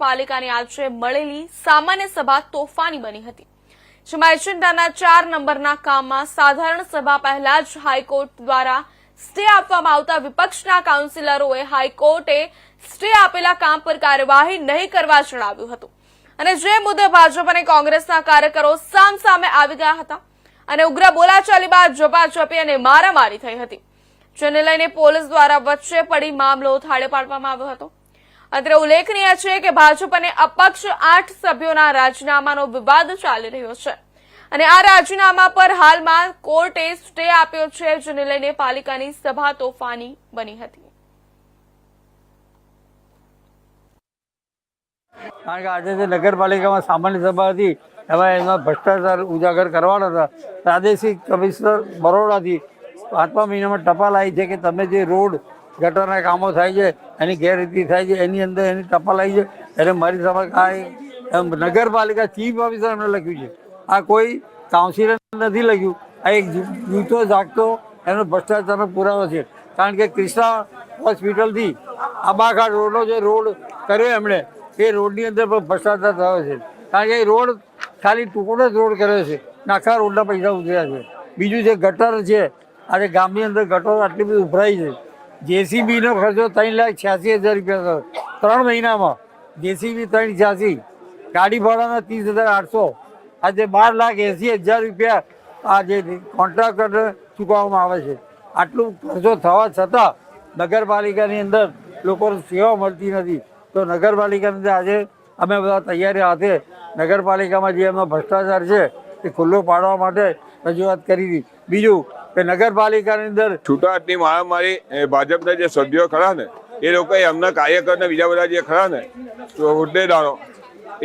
પાલિકાની આશરે મળેલી સામાન્ય સભા તોફાની બની હતી, જેમાં એજન્ડાના ચાર નંબરના કામમાં સાધારણ સભા પહેલા જ હાઈકોર્ટ દ્વારા સ્ટે આપવામાં આવતા વિપક્ષના કાઉન્સિલરોએ હાઈકોર્ટે સ્ટે આપેલા કામ પર કાર્યવાહી નહીં કરવા જણાવ્યું હતું. અને જે મુદ્દે ભાજપ અને કોંગ્રેસના કાર્યકરો સામસામે આવી ગયા હતા અને ઉગ્ર બોલાચાલી બાદ ઝપાઝપી અને મારામારી થઈ હતી, જેને લઈને પોલીસ દ્વારા વચ્ચે પડી મામલો થાળે પાડવામાં આવ્યો હતો. અત્રે ઉલ્લેખનીય છે કે ભાજપ અને અપક્ષ આઠ સભ્યોના રાજીનામાનો વિવાદ ચાલી રહ્યો છે. અને આ રાજીનામા પર હાલમાં કોર્ટે સ્ટે આપ્યો છે, જેને લઈને પાલિકાની સભા તોફાની બની હતી. કારણ કે આજે જે નગરપાલિકામાં સામાન્ય સભા હતી, એમાં એમાં ભ્રષ્ટાચાર ઉજાગર કરવાના હતા. પ્રાદેશિક કમિશનર બરોડાથી પાંચમા મહિનામાં ટપાલ આવી છે કે તમે જે રોડ ગટરના કામો થાય છે, એની ગેરરીતિ થાય છે, એની અંદર એની ટપાલ આવી છે, એટલે મારી સમક્ષ આ નગરપાલિકા ચીફ ઓફિસર એમણે લખ્યું છે. આ કોઈ કાઉન્સિલર નથી લખ્યું. આ એક જૂતો જાગતો, એનો ભ્રષ્ટાચારનો પુરાવો છે. કારણ કે ક્રિષ્ના હોસ્પિટલથી આબાઘાટ રોડનો જે રોડ કર્યો એમણે, એ રોડની અંદર પણ ભ્રષ્ટાચાર થયો છે. કારણ કે એ રોડ ખાલી ટુકડો જ રોડ કર્યો છે. આખા રોડના પૈસા ઉતર્યા છે. બીજું જે ગટર છે, આજે ગામની અંદર ગટર આટલી બધી ઉભરાઈ છે. જેસીબીનો ખર્ચો ત્રણ લાખ છ્યાસી હજાર રૂપિયા થયો. ત્રણ મહિનામાં જેસીબી ત્રણ છ્યાસી, ગાડી ભાડાના ત્રીસ હજાર આઠસો, આજે બાર લાખ એંસી હજાર રૂપિયા આ જે કોન્ટ્રાક્ટર ચૂકવવામાં આવે છે. આટલું ખર્ચો થવા છતાં નગરપાલિકાની અંદર લોકોને સેવા મળતી નથી. તો નગરપાલિકાની અંદર આજે અમે બધા તૈયારી હાથે નગરપાલિકામાં જે એમનો ભ્રષ્ટાચાર છે એ ખુલ્લો પાડવા માટે રજૂઆત કરી હતી. બીજું કે નગરપાલિકાની અંદર છૂટાહાટની મારામારી, એ ભાજપના જે સભ્યો ખરા ને, એ લોકો એમના કાર્યકરને બીજા બધા જે ખરા ને હોદ્દેદારો,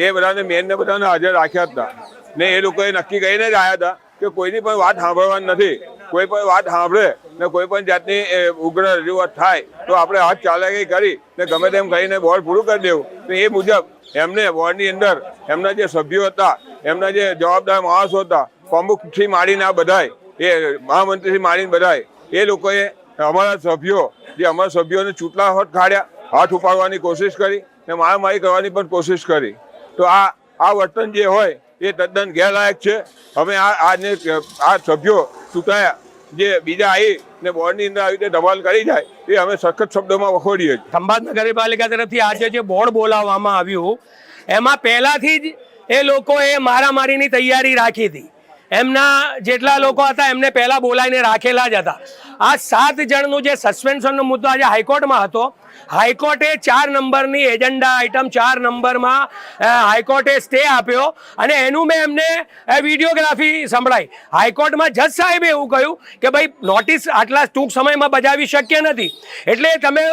એ બધાને મેનને બધાને હાજર રાખ્યા હતા. ને એ લોકોએ નક્કી કરીને જ આવ્યા હતા કે કોઈની પણ વાત સાંભળવાની નથી. કોઈ પણ વાત સાંભળે ને કોઈ પણ જાતની ઉગ્ર રજૂઆત થાય, તો આપણે હાથ ચાલાકી કરી, ને ગમે તેમ કરીને બોર્ડ પૂરું કરી દેવું. તો એ મુજબ એમને બોર્ડની અંદર એમના જે સભ્યો હતા, એમના જે જવાબદાર માણસો હતા પ્રમુખથી માંડીને આ બધાય એ મહામંત્રીથી માંડીને બધાય એ લોકોએ અમારા સભ્યો, જે અમારા સભ્યોને ચૂંટલા હોત કાઢ્યા, હાથ ઉપાડવાની કોશિશ કરી ને મારામારી કરવાની પણ કોશિશ કરી. તો આ આ વર્તન જે હોય, એ તદ્દન ગેરલાયક છે. અમે આ આજને આ સભ્યો ચૂંટાયા, જે બીજા આવી ને બોર્ડની અંદર આવી રીતે ધમાલ કરી જાય, એ અમે સખત શબ્દોમાં વખોડીએ છીએ. ખંભાત નગરપાલિકા તરફથી આજે જે બોર્ડ બોલાવવામાં આવ્યું, એમાં પહેલાથી જ એ લોકોએ મારામારીની તૈયારી રાખી હતી. એમના જેટલા લોકો હતા, એમને પહેલા બોલાવીને રાખેલા જ હતા. આ સાત જણનું જે સસ્પેન્શનનો મુદ્દો આજે હાઈકોર્ટમાં હતો, હાઈકોર્ટે ચાર નંબરની એજન્ડા આઇટમ ચાર નંબરમાં હાઈકોર્ટે સ્ટે આપ્યો અને એનું મેં એમને વિડીયોગ્રાફી સંભળાઈ. હાઈકોર્ટમાં જજ સાહેબે એવું કહ્યું કે ભાઈ નોટિસ આટલા ટૂંક સમયમાં બજાવી શક્ય નથી. એટલે તમે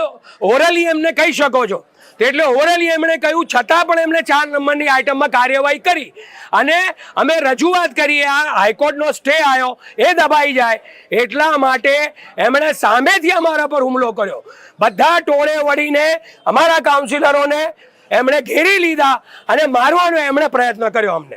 ઓરલી એમને કહી શકો છો. એટલે ઓરલી એમણે કહ્યું, છતાં પણ એમણે ચાર નંબરની આઇટમમાં કાર્યવાહી કરી. અને અમે રજૂઆત કરીએ, આ હાઈકોર્ટનો સ્ટે આવ્યો એ દબાઈ જાય, એટલા માટે એમણે સામેથી અમારા પર હુમલો કર્યો. બધા ટોળે વળીને અમારા કાઉન્સિલરોને એમણે ઘેરી લીધા અને મારવાનો એમણે પ્રયત્ન કર્યો અમને.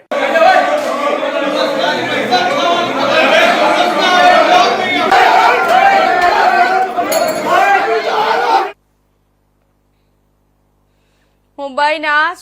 મુંબઈના